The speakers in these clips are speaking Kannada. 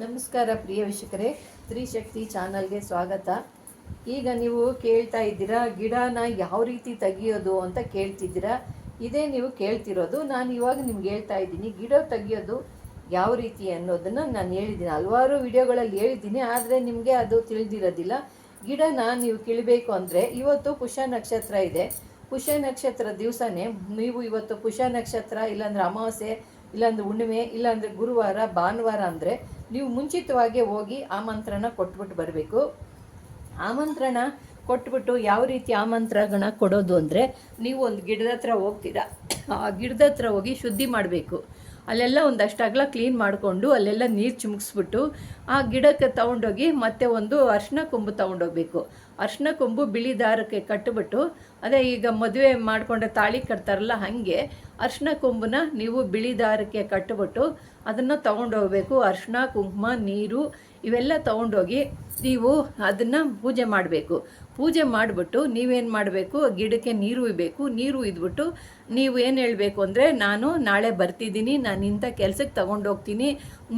ನಮಸ್ಕಾರ ಪ್ರಿಯ ವೀಕ್ಷಕರೇ ಸ್ತ್ರೀಶಕ್ತಿ ಚಾನಲ್ಗೆ ಸ್ವಾಗತ. ಈಗ ನೀವು ಕೇಳ್ತಾ ಇದ್ದೀರಾ, ಗಿಡನ ಯಾವ ರೀತಿ ತೆಗಿಯೋದು ಅಂತ ಕೇಳ್ತಿದ್ದೀರಾ? ಇದೇ ನೀವು ಕೇಳ್ತಿರೋದು, ನಾನು ಇವಾಗ ನಿಮ್ಗೆ ಹೇಳ್ತಾ ಇದ್ದೀನಿ, ಗಿಡ ತೆಗಿಯೋದು ಯಾವ ರೀತಿ ಅನ್ನೋದನ್ನು ನಾನು ಹೇಳಿದ್ದೀನಿ. ಹಲವಾರು ವಿಡಿಯೋಗಳಲ್ಲಿ ಹೇಳಿದ್ದೀನಿ, ಆದರೆ ನಿಮಗೆ ಅದು ತಿಳಿದಿರೋದಿಲ್ಲ. ಗಿಡನ ನೀವು ಕೀಳಬೇಕು ಅಂದರೆ ಇವತ್ತು ಪುಷ ನಕ್ಷತ್ರ ಇದೆ. ಪುಷ ನಕ್ಷತ್ರ ದಿವಸನೇ ನೀವು ಇವತ್ತು ಪುಷ ನಕ್ಷತ್ರ, ಇಲ್ಲಾಂದ್ರೆ ಅಮಾವಾಸ್ಯೆ, ಇಲ್ಲಾಂದ್ರೆ ಹುಣ್ಣಿಮೆ, ಇಲ್ಲಾಂದರೆ ಗುರುವಾರ, ಭಾನುವಾರ ಅಂದರೆ ನೀವು ಮುಂಚಿತವಾಗಿ ಹೋಗಿ ಆಮಂತ್ರಣ ಕೊಟ್ಬಿಟ್ಟು ಬರಬೇಕು. ಆಮಂತ್ರಣ ಕೊಟ್ಬಿಟ್ಟು ಯಾವ ರೀತಿ ಆಮಂತ್ರಣ ಕೊಡೋದು ಅಂದರೆ ನೀವು ಒಂದು ಗಿಡದ ಹತ್ರ ಹೋಗ್ತೀರಾ. ಆ ಗಿಡದ ಹತ್ರ ಹೋಗಿ ಶುದ್ಧಿ ಮಾಡಬೇಕು. ಅಲ್ಲೆಲ್ಲ ಒಂದಷ್ಟು ಅಗಲ ಕ್ಲೀನ್ ಮಾಡಿಕೊಂಡು ಅಲ್ಲೆಲ್ಲ ನೀರು ಚಿಮುಕ್ಸ್ಬಿಟ್ಟು ಆ ಗಿಡಕ್ಕೆ ತೊಗೊಂಡೋಗಿ ಮತ್ತೆ ಒಂದು ಅರ್ಶಿನ ಕೊಂಬು ತೊಗೊಂಡೋಗ್ಬೇಕು. ಅರ್ಶಿನ ಕೊಂಬು ಬಿಳಿ ದಾರಕ್ಕೆ ಕಟ್ಟಿಬಿಟ್ಟು ಅದೇ ಈಗ ಮದುವೆ ಮಾಡಿಕೊಂಡ ತಾಳಿ ಕಟ್ತಾರಲ್ಲ ಹಾಗೆ, ಅರ್ಶಿನ ಕೊಂಬನ್ನ ನೀವು ಬಿಳಿ ದಾರಕ್ಕೆ ಕಟ್ಟಿಬಿಟ್ಟು ಅದನ್ನು ತೊಗೊಂಡೋಗ್ಬೇಕು. ಅರ್ಶಿನ, ಕುಂಕುಮ, ನೀರು ಇವೆಲ್ಲ ತೊಗೊಂಡೋಗಿ ನೀವು ಅದನ್ನು ಪೂಜೆ ಮಾಡಬೇಕು. ಪೂಜೆ ಮಾಡಿಬಿಟ್ಟು ನೀವೇನು ಮಾಡಬೇಕು? ಗಿಡಕ್ಕೆ ನೀರು ಇಬೇಕು ನೀರು ಇದ್ಬಿಟ್ಟು ನೀವು ಏನು ಹೇಳಬೇಕು ಅಂದರೆ, ನಾನು ನಾಳೆ ಬರ್ತಿದ್ದೀನಿ ನಾನು ಇಂಥ ಕೆಲಸಕ್ಕೆ ತಗೊಂಡೋಗ್ತೀನಿ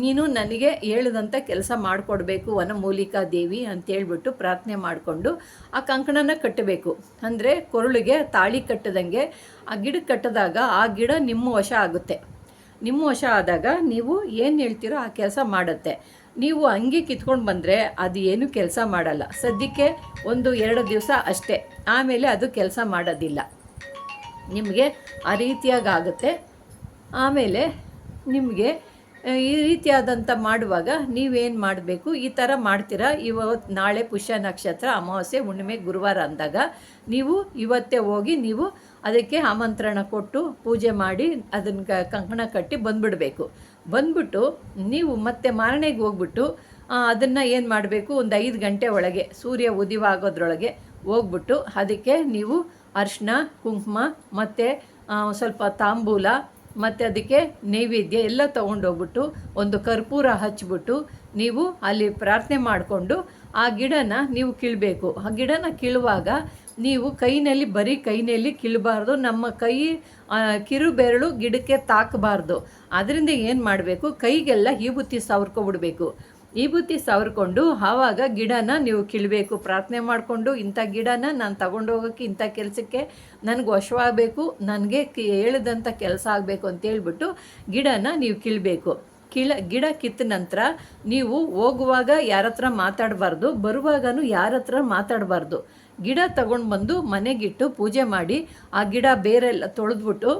ನೀನು ನನಗೆ ಹೇಳಿದಂಥ ಕೆಲಸ ಮಾಡಿಕೊಡ್ಬೇಕು, ವನಮೂಲಿಕಾ ದೇವಿ ಅಂತೇಳ್ಬಿಟ್ಟು ಪ್ರಾರ್ಥನೆ ಮಾಡಿಕೊಂಡು ಆ ಕಂಕಣನ ಕಟ್ಟಬೇಕು. ಅಂದರೆ ಕೊರಳಿಗೆ ತಾಳಿ ಕಟ್ಟದಂಗೆ, ಆ ಗಿಡ ಕಟ್ಟಿದಾಗ ಆ ಗಿಡ ನಿಮ್ಮ ವಶ ಆಗುತ್ತೆ. ನಿಮ್ಮ ವಶ ಆದಾಗ ನೀವು ಏನು ಹೇಳ್ತೀರೋ ಆ ಕೆಲಸ ಮಾಡುತ್ತೆ. ನೀವು ಹಂಗೆ ಕಿತ್ಕೊಂಡು ಬಂದರೆ ಅದು ಏನು ಕೆಲಸ ಮಾಡಲ್ಲ. ಸದ್ಯಕ್ಕೆ ಒಂದು ಎರಡು ದಿವಸ ಅಷ್ಟೇ. ಆಮೇಲೆ ಅದು ಕೆಲಸ ಮಾಡೋದಿಲ್ಲ. ನಿಮಗೆ ಆ ರೀತಿಯಾಗಿ ಆಗುತ್ತೆ ಆಮೇಲೆ ನಿಮಗೆ ಈ ರೀತಿಯಾದಂಥ ಮಾಡುವಾಗ ನೀವೇನು ಮಾಡಬೇಕು? ಈ ಥರ ಮಾಡ್ತೀರಾ? ಇವತ್ತು ನಾಳೆ ಪುಷ್ಯ ನಕ್ಷತ್ರ ಅಮಾವಾಸ್ಯೆ, ಹುಣ್ಣಿಮೆ, ಗುರುವಾರ ಅಂದಾಗ ನೀವು ಇವತ್ತೇ ಹೋಗಿ ನೀವು ಅದಕ್ಕೆ ಆಮಂತ್ರಣ ಕೊಟ್ಟು ಪೂಜೆ ಮಾಡಿ ಅದನ್ನು ಕಂಕಣ ಕಟ್ಟಿ ಬಂದ್ಬಿಡಬೇಕು. ಬಂದ್ಬಿಟ್ಟು ನೀವು ಮತ್ತೆ ಮಾರನೆಗೆ ಹೋಗ್ಬಿಟ್ಟು ಅದನ್ನು ಏನು ಮಾಡಬೇಕು? ಒಂದು ಐದು ಗಂಟೆ ಒಳಗೆ, ಸೂರ್ಯ ಉದಿವಾಗೋದ್ರೊಳಗೆ ಹೋಗ್ಬಿಟ್ಟು ಅದಕ್ಕೆ ನೀವು ಅರಿಶಿನ ಕುಂಕುಮ, ಮತ್ತು ಸ್ವಲ್ಪ ತಾಂಬೂಲ, ಮತ್ತು ಅದಕ್ಕೆ ನೈವೇದ್ಯ ಎಲ್ಲ ತೊಗೊಂಡೋಗ್ಬಿಟ್ಟು ಒಂದು ಕರ್ಪೂರ ಹಚ್ಚಿಬಿಟ್ಟು ನೀವು ಅಲ್ಲಿ ಪ್ರಾರ್ಥನೆ ಮಾಡಿಕೊಂಡು ಆ ಗಿಡನ ನೀವು ಕೀಳಬೇಕು. ಆ ಗಿಡನ ಕೀಳುವಾಗ ನೀವು ಕೈನಲ್ಲಿ, ಬರೀ ಕೈನಲ್ಲಿ ಕೀಳಬಾರ್ದು. ನಮ್ಮ ಕೈ ಕಿರು ಬೆರಳು ಗಿಡಕ್ಕೆ ತಾಕಬಾರ್ದು. ಅದರಿಂದ ಏನು ಮಾಡಬೇಕು? ಕೈಗೆಲ್ಲ ಹೀಬುತ್ತಿ ಸವರ್ಕೊಬಿಡ್ಬೇಕು. ವಿಭೂತಿ ಸವರ್ಕೊಂಡು ಆವಾಗ ಗಿಡನ ನೀವು ಕೀಳಬೇಕು. ಪ್ರಾರ್ಥನೆ ಮಾಡಿಕೊಂಡು ಇಂಥ ಗಿಡನ ನಾನು ತಗೊಂಡೋಗೋಕ್ಕೆ ಇಂಥ ಕೆಲಸಕ್ಕೆ ನನಗೆ ವಶವಾಗಬೇಕು, ನನಗೆ ಹೇಳಿದಂಥ ಕೆಲಸ ಆಗಬೇಕು ಅಂತೇಳ್ಬಿಟ್ಟು ಗಿಡನ ನೀವು ಕೀಳಬೇಕು. ಕಿಳ, ಗಿಡ ಕಿತ್ತ ನಂತರ ನೀವು ಹೋಗುವಾಗ ಯಾರ ಹತ್ರ ಮಾತಾಡಬಾರ್ದು, ಬರುವಾಗನೂ ಯಾರ ಹತ್ರ ಮಾತಾಡಬಾರ್ದು. ಗಿಡ ತಗೊಂಡು ಬಂದು ಮನೆಗಿಟ್ಟು ಪೂಜೆ ಮಾಡಿ, ಆ ಗಿಡ ಬೇರೆಲ್ಲ ತೊಳೆದ್ಬಿಟ್ಟು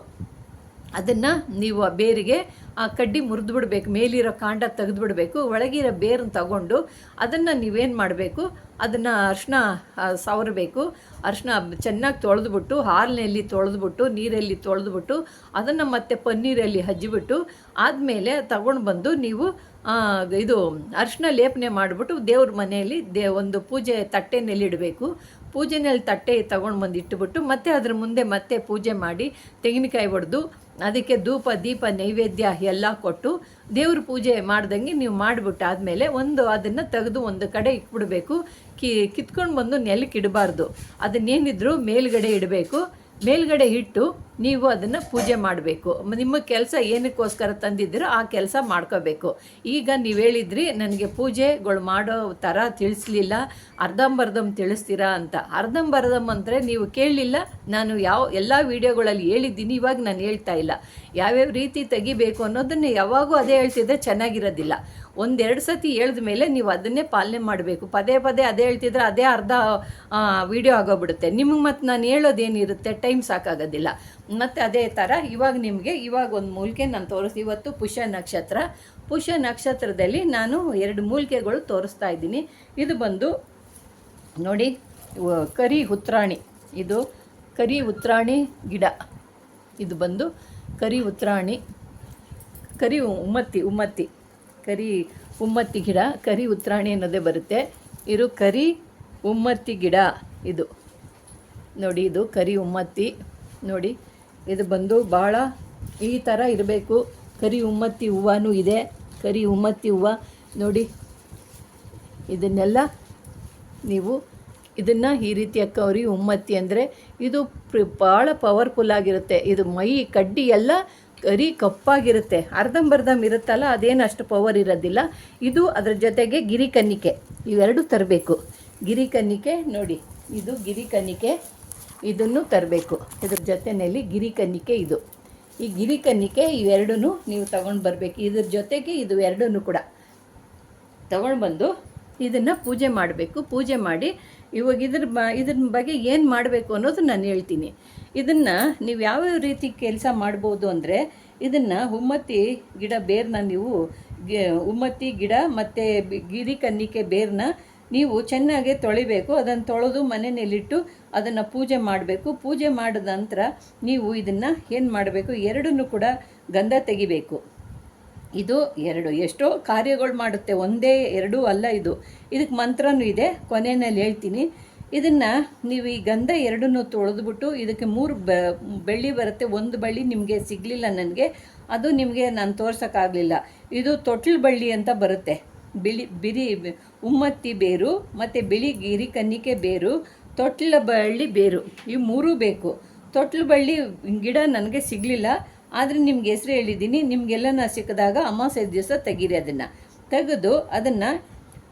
ಅದನ್ನು ನೀವು ಆ ಬೇರಿಗೆ ಆ ಕಡ್ಡಿ ಮುರಿದು ಬಿಡಬೇಕು ಮೇಲಿರೋ ಕಾಂಡ ತೆಗೆದುಬಿಡಬೇಕು, ಒಳಗಿರೋ ಬೇರನ್ನ ತಗೊಂಡು ಅದನ್ನು ನೀವೇನು ಮಾಡಬೇಕು, ಅದನ್ನು ಅರ್ಶಿನ ಸವರಬೇಕು ಅರ್ಶಿನ ಚೆನ್ನಾಗಿ ತೊಳೆದ್ಬಿಟ್ಟು, ಹಾಲಿನಲ್ಲಿ ತೊಳೆದ್ಬಿಟ್ಟು, ನೀರಲ್ಲಿ ತೊಳೆದ್ಬಿಟ್ಟು, ಅದನ್ನು ಮತ್ತೆ ಪನ್ನೀರಲ್ಲಿ ಹಜ್ಜಿಬಿಟ್ಟು ಆದಮೇಲೆ ತಗೊಂಡು ಬಂದು ನೀವು ಇದು ಅರ್ಶಿನ ಲೇಪನೆ ಮಾಡಿಬಿಟ್ಟು ದೇವ್ರ ಮನೆಯಲ್ಲಿ ದೇ, ಒಂದು ಪೂಜೆ ತಟ್ಟೆನಲ್ಲಿ ಇಡಬೇಕು. ಪೂಜೆನಲ್ಲಿ ತಟ್ಟೆ ತಗೊಂಡು ಬಂದು ಇಟ್ಟುಬಿಟ್ಟು ಮತ್ತೆ ಅದ್ರ ಮುಂದೆ ಮತ್ತೆ ಪೂಜೆ ಮಾಡಿ ತೆಂಗಿನಕಾಯಿ ಹೊಡೆದು ಅದಕ್ಕೆ ಧೂಪ, ದೀಪ, ನೈವೇದ್ಯ ಎಲ್ಲ ಕೊಟ್ಟು ದೇವ್ರ ಪೂಜೆ ಮಾಡ್ದಂಗೆ ನೀವು ಮಾಡ್ಬಿಟ್ಟು ಆದಮೇಲೆ ಒಂದು ಅದನ್ನು ತೆಗೆದು ಒಂದು ಕಡೆ ಇಟ್ಬಿಡಬೇಕು. ಕಿ, ಕಿತ್ಕೊಂಡು ಬಂದು ನೆಲಕ್ಕೆ ಇಡಬಾರ್ದು. ಅದನ್ನೇನಿದ್ರು ಮೇಲ್ಗಡೆ ಇಡಬೇಕು. ಮೇಲ್ಗಡೆ ಇಟ್ಟು ನೀವು ಅದನ್ನು ಪೂಜೆ ಮಾಡಬೇಕು. ನಿಮ್ಮ ಕೆಲಸ ಏನಕ್ಕೋಸ್ಕರ ತಂದಿದ್ದೀರೋ ಆ ಕೆಲಸ ಮಾಡ್ಕೋಬೇಕು. ಈಗ ನೀವು ಹೇಳಿದ್ರಿ, ನನಗೆ ಪೂಜೆಗಳು ಮಾಡೋ ಥರ ತಿಳಿಸ್ಲಿಲ್ಲ, ಅರ್ಧಂಬರ್ಧಂ ತಿಳಿಸ್ತೀರಾ ಅಂತ. ಅರ್ಧಂಬರ್ಧಂ ಅಂದರೆ ನೀವು ಕೇಳಲಿಲ್ಲ, ನಾನು ಯಾವ ಎಲ್ಲ ವೀಡಿಯೋಗಳಲ್ಲಿ ಹೇಳಿದ್ದೀನಿ, ಇವಾಗ ನಾನು ಹೇಳ್ತಾ ಇಲ್ಲ. ಯಾವ್ಯಾವ ರೀತಿ ತೆಗಿಬೇಕು ಅನ್ನೋದನ್ನು ಯಾವಾಗೂ ಅದೇ ಹೇಳ್ತಿದ್ರೆ ಚೆನ್ನಾಗಿರೋದಿಲ್ಲ. ಒಂದೆರಡು ಸತಿ ಹೇಳಿದ ಮೇಲೆ ನೀವು ಅದನ್ನೇ ಪಾಲನೆ ಮಾಡಬೇಕು. ಪದೇ ಪದೇ ಅದೇ ಹೇಳ್ತಿದ್ರೆ ಅದೇ ಅರ್ಧ ವಿಡಿಯೋ ಆಗೋಗ್ಬಿಡುತ್ತೆ. ನಿಮಗೆ ಮತ್ತು ನಾನು ಹೇಳೋದೇನಿರುತ್ತೆ ಟೈಮ್ ಸಾಕಾಗೋದಿಲ್ಲ. ಮತ್ತು ಅದೇ ಥರ ಇವಾಗ ನಿಮಗೆ ಇವಾಗ ಒಂದು ಮೂಲಿಕೆ ನಾನು ತೋರಿಸಿ ಇವತ್ತು ಪುಷ್ಯ ನಕ್ಷತ್ರ. ಪುಷ್ಯ ನಕ್ಷತ್ರದಲ್ಲಿ ನಾನು ಎರಡು ಮೂಲಿಕೆಗಳು ತೋರಿಸ್ತಾ ಇದ್ದೀನಿ. ಇದು ಬಂದು ನೋಡಿ ಕರಿ ಉತ್ರಾಣಿ. ಇದು ಕರಿ ಉತ್ರಾಣಿ ಗಿಡ. ಇದು ಬಂದು ಕರಿ ಉತ್ರಾಣಿ ಕರಿ ಉಮ್ಮತ್ತಿ ಉಮ್ಮತ್ತಿ, ಕರಿ ಉಮ್ಮತ್ತಿ ಗಿಡ, ಕರಿ ಉತ್ರಾಣಿ ಅನ್ನೋದೇ ಬರುತ್ತೆ. ಇದು ಕರಿ ಉಮ್ಮತ್ತಿ ಗಿಡ ಇದು. ನೋಡಿ, ಇದು ಕರಿ ಉಮ್ಮತ್ತಿ. ನೋಡಿ, ಇದು ಬಂದು ಭಾಳ ಈ ಥರ ಇರಬೇಕು. ಕರಿ ಉಮ್ಮತ್ತಿ ಹೂವನೂ ಇದೆ. ಕರಿ ಉಮ್ಮತ್ತಿ ಹೂವು. ನೋಡಿ, ಇದನ್ನೆಲ್ಲ ನೀವು ಇದನ್ನು ಈ ರೀತಿಯ ಕವರಿ ಉಮ್ಮತ್ತಿ ಅಂದರೆ ಇದು ಪ್ರ- ಭಾಳ ಪವರ್ಫುಲ್ ಆಗಿರುತ್ತೆ. ಇದು ಮೈ, ಕಡ್ಡಿ ಎಲ್ಲ ಕರಿ ಕಪ್ಪಾಗಿರುತ್ತೆ. ಅರ್ಧಂಬರ್ಧಂ ಇರುತ್ತಲ್ಲ, ಅದೇನು ಅಷ್ಟು ಪವರ್ ಇರೋದಿಲ್ಲ. ಇದು ಅದರ ಜೊತೆಗೆ ಗಿರಿಕನ್ನಿಕೆ ಇವೆರಡು ತರಬೇಕು. ಗಿರಿಕನ್ನಿಕೆ ನೋಡಿ, ಇದು ಗಿರಿಕನ್ನಿಕೆ ಇದನ್ನು ತರಬೇಕು. ಇದ್ರ ಜೊತೆಯಲ್ಲಿ ಗಿರಿಕನ್ನಿಕೆ ಇದು. ಈ ಗಿರಿಕನ್ನಿಕೆ ಇವೆರಡೂ ನೀವು ತಗೊಂಡು ಬರಬೇಕು. ಇದ್ರ ಜೊತೆಗೆ ಇದು ಎರಡೂ ಕೂಡ. ತಗೊಂಡು ಬಂದು ಇದನ್ನು ಪೂಜೆ ಮಾಡಬೇಕು. ಪೂಜೆ ಮಾಡಿ ಇವಾಗ ಇದ್ರ ಬ, ಇದ್ರ ಬಗ್ಗೆ ಏನು ಮಾಡಬೇಕು ಅನ್ನೋದು ನಾನು ಹೇಳ್ತೀನಿ. ಇದನ್ನು ನೀವು ಯಾವ್ಯಾವ ರೀತಿ ಕೆಲಸ ಮಾಡ್ಬೋದು ಅಂದರೆ ಇದನ್ನು ಉಮ್ಮತ್ತಿ ಗಿಡ ಬೇರನ್ನ ನೀವು ಉಮ್ಮತ್ತಿ ಗಿಡ ಮತ್ತು ಗಿರಿ ಕನ್ನಿಕೆ ಬೇರನ್ನ ನೀವು ಚೆನ್ನಾಗಿ ತೊಳಿಬೇಕು. ಅದನ್ನು ತೊಳೆದು ಮನೆಯಲ್ಲಿಟ್ಟು ಅದನ್ನು ಪೂಜೆ ಮಾಡಬೇಕು. ಪೂಜೆ ಮಾಡಿದ ನಂತರ ನೀವು ಇದನ್ನು ಏನು ಮಾಡಬೇಕು? ಎರಡನ್ನೂ ಕೂಡ ಗಂಧ ತೆಗಿಬೇಕು. ಇದು ಎರಡು. ಎಷ್ಟೋ ಕಾರ್ಯಗಳು ಮಾಡುತ್ತೆ. ಒಂದೇ, ಎರಡೂ ಅಲ್ಲ ಇದು. ಇದಕ್ಕೆ ಮಂತ್ರನೂ ಇದೆ. ಕೊನೆಯಲ್ಲಿ ಹೇಳ್ತೀನಿ. ಇದನ್ನು ನೀವು ಈ ಗಂಧ ಎರಡನ್ನೂ ತೊಳೆದ್ಬಿಟ್ಟು ಇದಕ್ಕೆ ಮೂರು ಬ, ಬೆಳ್ಳಿ ಬರುತ್ತೆ. ಒಂದು ಬಳ್ಳಿ ನಿಮಗೆ ಸಿಗಲಿಲ್ಲ ನನಗೆ. ಅದು ನಿಮಗೆ ನಾನು ತೋರ್ಸೋಕ್ಕಾಗಲಿಲ್ಲ. ಇದು ತೊಟ್ಲು ಬಳ್ಳಿ ಅಂತ ಬರುತ್ತೆ. ಬಿಳಿ, ಬಿರಿ, ಉಮ್ಮತ್ತಿ ಬೇರು ಮತ್ತು ಬಿಳಿ ಗಿರಿ ಕನ್ನಿಕೆ ಬೇರು, ತೊಟ್ಲ ಬಳ್ಳಿ ಬೇರು. ಇವು ಮೂರೂ ಬೇಕು. ತೊಟ್ಲು ಬಳ್ಳಿ ಗಿಡ ನನಗೆ ಸಿಗಲಿಲ್ಲ. ಆದರೆ ನಿಮ್ಗೆ ಹೆಸರು ಹೇಳಿದ್ದೀನಿ ನಿಮಗೆಲ್ಲನ ಸಿಕ್ಕಿದಾಗ ಅಮಾವಾಸ್ಯ ದಿವಸ ತೆಗೀರಿ ಅದನ್ನು. ತೆಗೆದು ಅದನ್ನು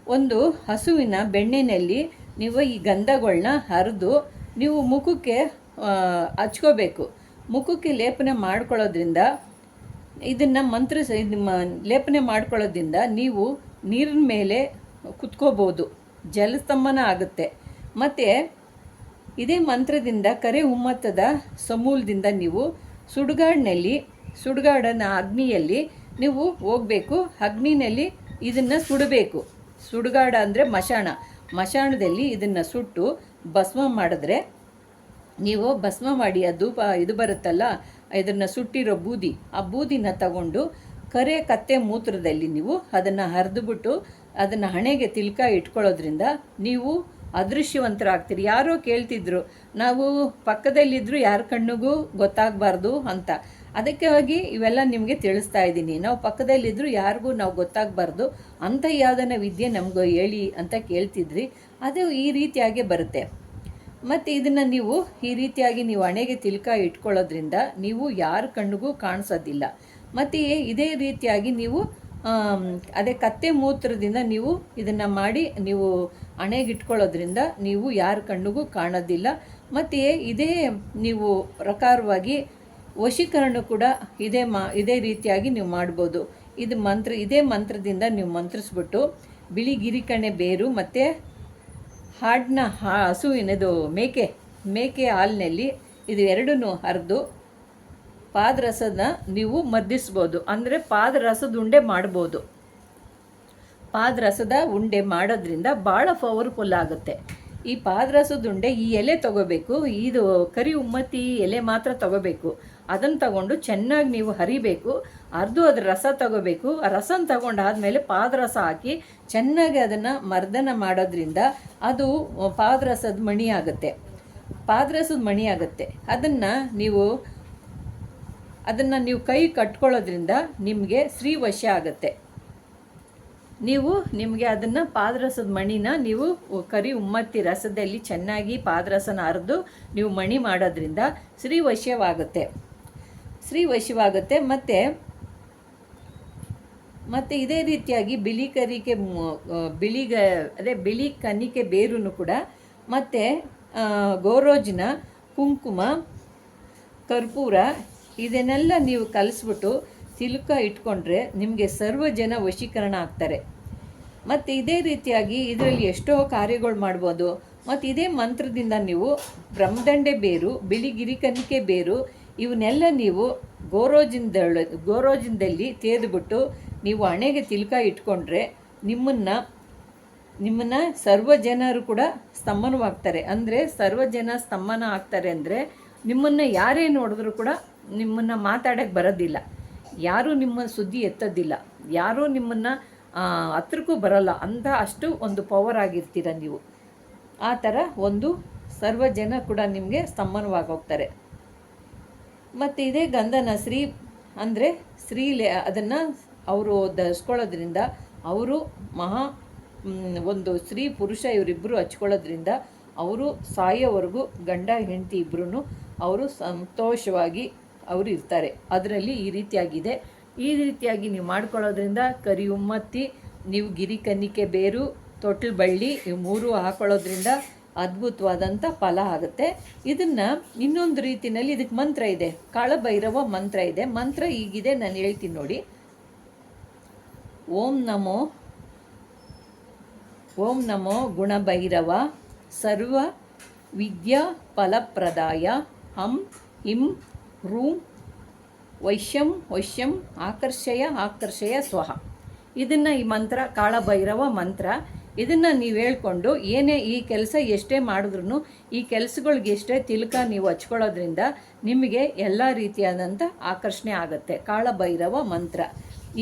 ಒಂದು ಹಸುವಿನ ಬೆಣ್ಣೆಯಲ್ಲಿ ನೀವು ಈ ಗಂಧಗಳನ್ನ ಹರಿದು ನೀವು ಮುಖಕ್ಕೆ ಹಚ್ಕೋಬೇಕು. ಮುಖಕ್ಕೆ ಲೇಪನೆ ಮಾಡ್ಕೊಳ್ಳೋದ್ರಿಂದ ಇದನ್ನು ಮಂತ್ರ ಸ- ಇದು ಮ- ಲೇಪನೆ ಮಾಡ್ಕೊಳ್ಳೋದ್ರಿಂದ ನೀವು ನೀರಿನ ಮೇಲೆ ಕುತ್ಕೋಬೋದು. ಜಲಸ್ತಂಭನ ಆಗುತ್ತೆ. ಮತ್ತು ಇದೇ ಮಂತ್ರದಿಂದ ಕರೆ ಉಮ್ಮತ್ತದ ಸಮೂಲದಿಂದ ನೀವು ಸುಡುಗಾಡಿನಲ್ಲಿ, ಸುಡುಗಾಡನ ಅಗ್ನಿಯಲ್ಲಿ ನೀವು ಹೋಗಬೇಕು. ಅಗ್ನಿನಲ್ಲಿ ಇದನ್ನು ಸುಡಬೇಕು. ಸುಡುಗಾಡ ಅಂದರೆ ಮಶಾಣ. ಮಶಾಣದಲ್ಲಿ ಇದನ್ನು ಸುಟ್ಟು ಭಸ್ಮ ಮಾಡಿದ್ರೆ ನೀವು ಭಸ್ಮ ಮಾಡಿ, ಆ ಧೂಪ ಇದು ಬರುತ್ತಲ್ಲ, ಇದನ್ನು ಸುಟ್ಟಿರೋ ಬೂದಿ, ಆ ಬೂದಿನ ತಗೊಂಡು ಕರೆ ಕತ್ತೆ ಮೂತ್ರದಲ್ಲಿ ನೀವು ಅದನ್ನು ಹರಿದುಬಿಟ್ಟು ಅದನ್ನು ಹಣೆಗೆ ತಿಲ್ಕ ಇಟ್ಕೊಳ್ಳೋದ್ರಿಂದ ನೀವು ಅದೃಶ್ಯವಂತರಾಗ್ತೀರಿ. ಯಾರೋ ಕೇಳ್ತಿದ್ರು, ನಾವು ಪಕ್ಕದಲ್ಲಿದ್ದರೂ ಯಾರ ಕಣ್ಣಿಗೂ ಗೊತ್ತಾಗಬಾರ್ದು ಅಂತ. ಅದಕ್ಕೆ ಹೋಗಿ ಇವೆಲ್ಲ ನಿಮಗೆ ತಿಳಿಸ್ತಾ ಇದ್ದೀನಿ. ನಾವು ಪಕ್ಕದಲ್ಲಿದ್ದರೂ ಯಾರಿಗೂ ನಾವು ಗೊತ್ತಾಗಬಾರ್ದು ಅಂಥ ಯಾವುದನ್ನ ವಿದ್ಯೆ ನಮಗೂ ಹೇಳಿ ಅಂತ ಕೇಳ್ತಿದ್ರಿ. ಅದು ಈ ರೀತಿಯಾಗಿ ಬರುತ್ತೆ. ಮತ್ತು ಇದನ್ನು ನೀವು ಈ ರೀತಿಯಾಗಿ ನೀವು ಹಣೆಗೆ ತಿಲ್ಕ ಇಟ್ಕೊಳ್ಳೋದ್ರಿಂದ ನೀವು ಯಾರ ಕಣ್ಣಿಗೂ ಕಾಣಿಸೋದಿಲ್ಲ. ಮತ್ತು ಇದೇ ರೀತಿಯಾಗಿ ನೀವು ಅದೇ ಕತ್ತೆ ಮೂತ್ರದಿಂದ ನೀವು ಇದನ್ನು ಮಾಡಿ ನೀವು ಹಣೆಗೆ ಇಟ್ಕೊಳ್ಳೋದ್ರಿಂದ ನೀವು ಯಾರ ಕಣ್ಣಿಗೂ ಕಾಣೋದಿಲ್ಲ. ಮತ್ತು ಇದೇ ನೀವು ಪ್ರಕಾರವಾಗಿ ವಶೀಕರಣ ಕೂಡ ಇದೇ ಮಾ, ಇದೇ ರೀತಿಯಾಗಿ ನೀವು ಮಾಡ್ಬೋದು. ಇದು ಮಂತ್ರ, ಇದೇ ಮಂತ್ರದಿಂದ ನೀವು ಮಂತ್ರಿಸ್ಬಿಟ್ಟು ಬಿಳಿ ಗಿರಿಕಣೆ ಬೇರು ಮತ್ತು ಹಾಡಿನ ಹಸುವಿನದು ಮೇಕೆ ಮೇಕೆ ಹಾಲಿನಲ್ಲಿ ಇದು ಎರಡೂ ಹರಿದು ಪಾದರಸನ ನೀವು ಮದ್ದಿಸ್ಬೋದು ಅಂದರೆ ಪಾದರಸದ ಉಂಡೆ ಮಾಡ್ಬೋದು. ಪಾದರಸದ ಉಂಡೆ ಮಾಡೋದ್ರಿಂದ ಭಾಳ ಪವರ್ಫುಲ್ ಆಗುತ್ತೆ. ಈ ಪಾದರಸದ ಉಂಡೆ ಈ ಎಲೆ ತಗೋಬೇಕು, ಇದು ಕರಿ ಉಮ್ಮತ್ತಿ ಎಲೆ ಮಾತ್ರ ತಗೋಬೇಕು. ಅದನ್ನು ತಗೊಂಡು ಚೆನ್ನಾಗಿ ನೀವು ಹರಿಬೇಕು, ಅರ್ದು ಅದ್ರ ರಸ ತಗೋಬೇಕು. ಆ ರಸನ ತಗೊಂಡಾದ್ಮೇಲೆ ಪಾದರಸ ಹಾಕಿ ಚೆನ್ನಾಗಿ ಅದನ್ನು ಮರ್ದನ ಮಾಡೋದ್ರಿಂದ ಅದು ಪಾದರಸದ ಮಣಿ ಆಗುತ್ತೆ. ಪಾದರಸದ ಮಣಿ ಆಗುತ್ತೆ. ಅದನ್ನು ನೀವು ಅದನ್ನು ನೀವು ಕೈ ಕಟ್ಕೊಳ್ಳೋದ್ರಿಂದ ನಿಮಗೆ ಶ್ರೀವಶ ಆಗುತ್ತೆ. ನೀವು ನಿಮಗೆ ಅದನ್ನು ಪಾದರಸದ ಮಣಿನ ನೀವು ಕರಿ ಉಮ್ಮತ್ತಿ ರಸದಲ್ಲಿ ಚೆನ್ನಾಗಿ ಪಾದರಸನ ಅರೆದು ನೀವು ಮಣಿ ಮಾಡೋದ್ರಿಂದ ಶ್ರೀವಶ್ಯವಾಗುತ್ತೆ ಶ್ರೀವಶ್ಯವಾಗುತ್ತೆ ಮತ್ತು ಮತ್ತು ಇದೇ ರೀತಿಯಾಗಿ ಬಿಳಿ ಕರಿಕೆ ಬಿಳಿಗ ಅದೇ ಬಿಳಿ ಕನಿಕೆ ಬೇರೂ ಕೂಡ ಮತ್ತು ಗೋರೋಜಿನ, ಕುಂಕುಮ, ಕರ್ಪೂರ ಇದನ್ನೆಲ್ಲ ನೀವು ಕಲಿಸ್ಬಿಟ್ಟು ತಿಲುಕ ಇಟ್ಕೊಂಡ್ರೆ ನಿಮಗೆ ಸರ್ವ ಜನ ವಶೀಕರಣ ಆಗ್ತಾರೆ. ಮತ್ತು ಇದೇ ರೀತಿಯಾಗಿ ಇದರಲ್ಲಿ ಎಷ್ಟೋ ಕಾರ್ಯಗಳು ಮಾಡ್ಬೋದು. ಮತ್ತು ಇದೇ ಮಂತ್ರದಿಂದ ನೀವು ಬ್ರಹ್ಮದಂಡೆ ಬೇರು, ಬಿಳಿ ಗಿರಿಕನಿಕೆ ಬೇರು ಇವನ್ನೆಲ್ಲ ನೀವು ಗೋರೋಜಿಂದ ಗೋರೋಜಿಂದಲ್ಲಿ ತೇದ್ಬಿಟ್ಟು ನೀವು ಹಣೆಗೆ ತಿಲಕ ಇಟ್ಕೊಂಡ್ರೆ ನಿಮ್ಮನ್ನು ನಿಮ್ಮನ್ನು ಸರ್ವ ಜನರು ಕೂಡ ಸ್ತಂಭನವಾಗ್ತಾರೆ. ಅಂದರೆ ಸರ್ವ ಜನ ಸ್ತಂಭನ ಆಗ್ತಾರೆ ಅಂದರೆ ನಿಮ್ಮನ್ನು ಯಾರೇ ನೋಡಿದ್ರು ಕೂಡ ನಿಮ್ಮನ್ನು ಮಾತಾಡೋಕ್ಕೆ ಬರೋದಿಲ್ಲ. ಯಾರೂ ನಿಮ್ಮ ಸುದ್ದಿ ಎತ್ತೋದಿಲ್ಲ. ಯಾರೂ ನಿಮ್ಮನ್ನು ಹತ್ರಕ್ಕೂ ಬರಲ್ಲ. ಅಂತ ಅಷ್ಟು ಒಂದು ಪವರ್ ಆಗಿರ್ತೀರ ನೀವು. ಆ ಥರ ಒಂದು ಸರ್ವ ಜನ ಕೂಡ ನಿಮಗೆ ಸ್ತಂಭನವಾಗಿ ಹೋಗ್ತಾರೆ ಮತ್ತು ಇದೇ ಗಂಧನ ಸ್ತ್ರೀ ಅಂದರೆ ಸ್ತ್ರೀ ಅದನ್ನು ಅವರು ಧರಿಸ್ಕೊಳ್ಳೋದ್ರಿಂದ ಅವರು ಮಹಾ ಒಂದು ಸ್ತ್ರೀ ಪುರುಷ ಇವರಿಬ್ಬರು ಹಚ್ಕೊಳ್ಳೋದ್ರಿಂದ ಅವರು ಸಾಯೋವರೆಗೂ ಗಂಡ, ಹೆಂಡತಿ ಇಬ್ಬರೂ ಅವರು ಸಂತೋಷವಾಗಿ ಅವರು ಇರ್ತಾರೆ. ಅದರಲ್ಲಿ ಈ ರೀತಿಯಾಗಿದೆ. ಈ ರೀತಿಯಾಗಿ ನೀವು ಮಾಡ್ಕೊಳ್ಳೋದ್ರಿಂದ ಕರಿ ಉಮ್ಮತ್ತಿ ನೀವು ಗಿರಿ ಕನ್ನಿಕೆ ಬೇರು ತೊಟ್ಲು ಬಳ್ಳಿ ಇವು ಮೂರು ಹಾಕೊಳ್ಳೋದ್ರಿಂದ ಅದ್ಭುತವಾದಂಥ ಫಲ ಆಗುತ್ತೆ. ಇದನ್ನು ಇನ್ನೊಂದು ರೀತಿಯಲ್ಲಿ ಇದಕ್ಕೆ ಮಂತ್ರ ಇದೆ. ಕಾಳಭೈರವ ಮಂತ್ರ ಇದೆ. ಮಂತ್ರ ಈಗಿದೆ, ನಾನು ಹೇಳ್ತೀನಿ ನೋಡಿ. ಓಂ ನಮೋ ಓಂ ನಮೋ ಗುಣಭೈರವ, ಸರ್ವ ವಿದ್ಯಾ ಫಲಪ್ರದಾಯ, ಹಂ, ಇಂ, ರೂಂ ವೈಶ್ಯಂ ವೈಶ್ಯಂ, ಆಕರ್ಷಯ ಆಕರ್ಷಯ ಸ್ವಹ. ಇದನ್ನು ಈ ಮಂತ್ರ, ಕಾಳಭೈರವ ಮಂತ್ರ, ಇದನ್ನು ನೀವು ಹೇಳ್ಕೊಂಡು ಏನೇ ಈ ಕೆಲಸ ಎಷ್ಟೇ ಮಾಡಿದ್ರು ಈ ಕೆಲಸಗಳಿಗೆ ಎಷ್ಟೇ ತಿಲಕ ನೀವು ಹಚ್ಕೊಳ್ಳೋದ್ರಿಂದ ನಿಮಗೆ ಎಲ್ಲ ರೀತಿಯಾದಂಥ ಆಕರ್ಷಣೆ ಆಗುತ್ತೆ. ಕಾಳಭೈರವ ಮಂತ್ರ.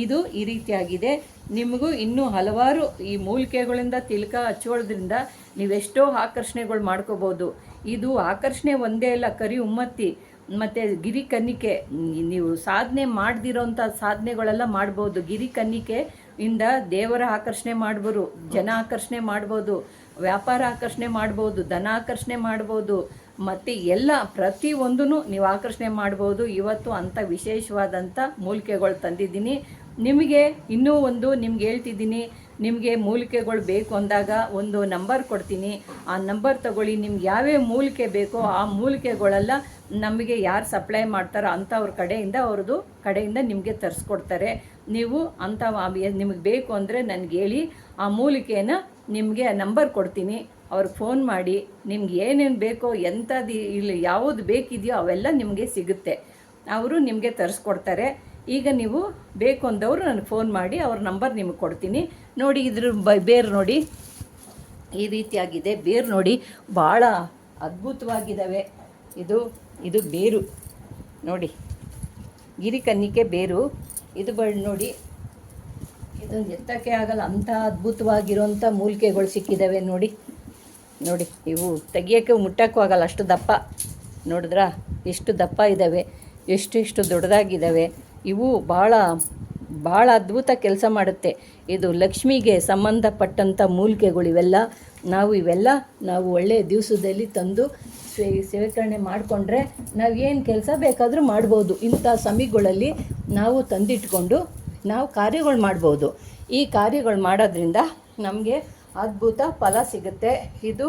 ಇದು ಈ ರೀತಿಯಾಗಿದೆ. ನಿಮಗೂ ಇನ್ನೂ ಹಲವಾರು ಈ ಮೂಲಿಕೆಗಳಿಂದ ತಿಲಕ ಹಚ್ಚೋದ್ರಿಂದ ನೀವೆಷ್ಟೋ ಆಕರ್ಷಣೆಗಳು ಮಾಡ್ಕೋಬೋದು. ಇದು ಆಕರ್ಷಣೆ ಒಂದೇ ಅಲ್ಲ, ಕರಿ ಉಮ್ಮತ್ತಿ. ಮತ್ತು ಗಿರಿ ಕನ್ನಿಕೆ ನೀವು ಸಾಧನೆ ಮಾಡ್ದಿರೋಂಥ ಸಾಧನೆಗಳೆಲ್ಲ ಮಾಡ್ಬೋದು. ಗಿರಿ ಕನ್ನಿಕೆ ಇಂದ ದೇವರ ಆಕರ್ಷಣೆ ಮಾಡ್ಬೋದು, ಜನ ಆಕರ್ಷಣೆ ಮಾಡ್ಬೋದು, ವ್ಯಾಪಾರ ಆಕರ್ಷಣೆ ಮಾಡ್ಬೋದು, ಧನ ಆಕರ್ಷಣೆ ಮಾಡ್ಬೋದು. ಮತ್ತು ಎಲ್ಲ ಪ್ರತಿಯೊಂದೂ ನೀವು ಆಕರ್ಷಣೆ ಮಾಡ್ಬೋದು. ಇವತ್ತು ಅಂಥ ವಿಶೇಷವಾದಂಥ ಮೂಲಿಕೆಗಳು ತಂದಿದ್ದೀನಿ. ನಿಮಗೆ ಇನ್ನೂ ಒಂದು ನಿಮ್ಗೆ ಹೇಳ್ತಿದ್ದೀನಿ. ನಿಮಗೆ ಮೂಲಿಕೆಗಳು ಬೇಕು ಅಂದಾಗ ಒಂದು ನಂಬರ್ ಕೊಡ್ತೀನಿ. ಆ ನಂಬರ್ ತಗೊಳ್ಳಿ, ನಿಮ್ಗೆ ಯಾವ್ಯಾವ ಮೂಲಿಕೆ ಬೇಕೋ ಆ ಮೂಲಿಕೆಗಳೆಲ್ಲ ನಮಗೆ ಯಾರು ಸಪ್ಲೈ ಮಾಡ್ತಾರೋ ಅಂಥವ್ರ ಕಡೆಯಿಂದ ಅವ್ರದ್ದು ಕಡೆಯಿಂದ ನಿಮಗೆ ತರಿಸ್ಕೊಡ್ತಾರೆ. ನೀವು ಅಂಥ ನಿಮಗೆ ಬೇಕು ಅಂದರೆ ನನಗೆ ಹೇಳಿ, ಆ ಮೂಲಿಕೆನ ನಿಮಗೆ ನಂಬರ್ ಕೊಡ್ತೀನಿ. ಅವ್ರಿಗೆ ಫೋನ್ ಮಾಡಿ, ನಿಮ್ಗೆ ಏನೇನು ಬೇಕೋ ಎಂಥದ್ದು ಇಲ್ಲಿ ಯಾವುದು ಬೇಕಿದೆಯೋ ಅವೆಲ್ಲ ನಿಮಗೆ ಸಿಗುತ್ತೆ. ಅವರು ನಿಮಗೆ ತರಿಸ್ಕೊಡ್ತಾರೆ. ಈಗ ನೀವು ಬೇಕು ಅಂದವರು ನನಗೆ ಫೋನ್ ಮಾಡಿ ಅವ್ರ ನಂಬರ್ ನಿಮಗೆ ಕೊಡ್ತೀನಿ. ನೋಡಿ ಇದ್ರ ಬೇರು ನೋಡಿ. ಈ ರೀತಿಯಾಗಿದೆ ಬೇರು ನೋಡಿ. ಭಾಳ ಅದ್ಭುತವಾಗಿದ್ದಾವೆ ಇದು ಇದು ಬೇರು. ನೋಡಿ ಗಿರಿಕನ್ನಿಕೆ ಬೇರು. ಇದು ಬಳ್ ನೋಡಿ, ಇದು ಎತ್ತಕ್ಕೆ ಆಗಲ್ಲ. ಅಂಥ ಅದ್ಭುತವಾಗಿರೋಂಥ ಮೂಲಿಕೆಗಳು ಸಿಕ್ಕಿದ್ದಾವೆ ನೋಡಿ. ನೋಡಿ, ಇವು ತೆಗಿಯೋಕ್ಕೆ ಮುಟ್ಟಕ್ಕೂ ಆಗಲ್ಲ. ಅಷ್ಟು ದಪ್ಪ. ನೋಡಿದ್ರಾ? ಎಷ್ಟು ದಪ್ಪ ಇದ್ದಾವೆ ಎಷ್ಟು ಎಷ್ಟು ದೊಡ್ಡದಾಗಿದ್ದಾವೆ ಇವು ಭಾಳ ಭಾಳ ಅದ್ಭುತ ಕೆಲಸ ಮಾಡುತ್ತೆ. ಇದು ಲಕ್ಷ್ಮಿಗೆ ಸಂಬಂಧಪಟ್ಟಂಥ ಮೂಲಿಕೆಗಳು ಇವೆಲ್ಲ. ನಾವು ಇವೆಲ್ಲ ನಾವು ಒಳ್ಳೆಯ ದಿವಸದಲ್ಲಿ ತಂದು ಸೇ ಸೇವಕರಣೆ ಮಾಡಿಕೊಂಡ್ರೆ ನಾವು ಏನು ಕೆಲಸ ಬೇಕಾದರೂ ಮಾಡ್ಬೋದು. ಇಂಥ ಸಮಯಗಳಲ್ಲಿ ನಾವು ತಂದಿಟ್ಕೊಂಡು ನಾವು ಕಾರ್ಯಗಳು ಮಾಡ್ಬೋದು. ಈ ಕಾರ್ಯಗಳು ಮಾಡೋದ್ರಿಂದ ನಮಗೆ ಅದ್ಭುತ ಫಲ ಸಿಗುತ್ತೆ. ಇದು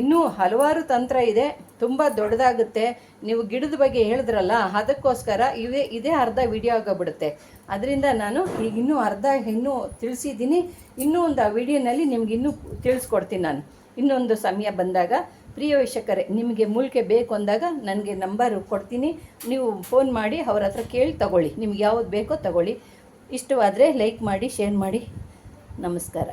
ಇನ್ನೂ ಹಲವಾರು ತಂತ್ರ ಇದೆ. ತುಂಬ ದೊಡ್ಡದಾಗುತ್ತೆ. ನೀವು ಗಿಡದ ಬಗ್ಗೆ ಹೇಳಿದ್ರಲ್ಲ, ಅದಕ್ಕೋಸ್ಕರ ಇವೇ ಇದೇ ಅರ್ಧ ವಿಡಿಯೋ ಆಗೋಗ್ಬಿಡುತ್ತೆ. ಅದರಿಂದ ನಾನು ಈಗ ಇನ್ನೂ ಅರ್ಧ ಇನ್ನೂ ತಿಳಿಸಿದ್ದೀನಿ. ಇನ್ನೂ ಒಂದು ಆ ವಿಡಿಯೋನಲ್ಲಿ ನಿಮ್ಗೆ ಇನ್ನೂ ತಿಳಿಸ್ಕೊಡ್ತೀನಿ ನಾನು. ಇನ್ನೊಂದು ಸಮಯ ಬಂದಾಗ, ಪ್ರಿಯ ವೀಕ್ಷಕರೇ, ನಿಮಗೆ ಮೂಲಿಕೆ ಬೇಕು ಅಂದಾಗ ನನಗೆ ನಂಬರ್ ಕೊಡ್ತೀನಿ. ನೀವು ಫೋನ್ ಮಾಡಿ ಅವ್ರ ಹತ್ರ ಕೇಳಿ ತಗೊಳ್ಳಿ. ನಿಮ್ಗೆ ಯಾವ್ದು ಬೇಕೋ ತಗೊಳ್ಳಿ. ಇಷ್ಟವಾದರೆ ಲೈಕ್ ಮಾಡಿ, ಶೇರ್ ಮಾಡಿ. ನಮಸ್ಕಾರ.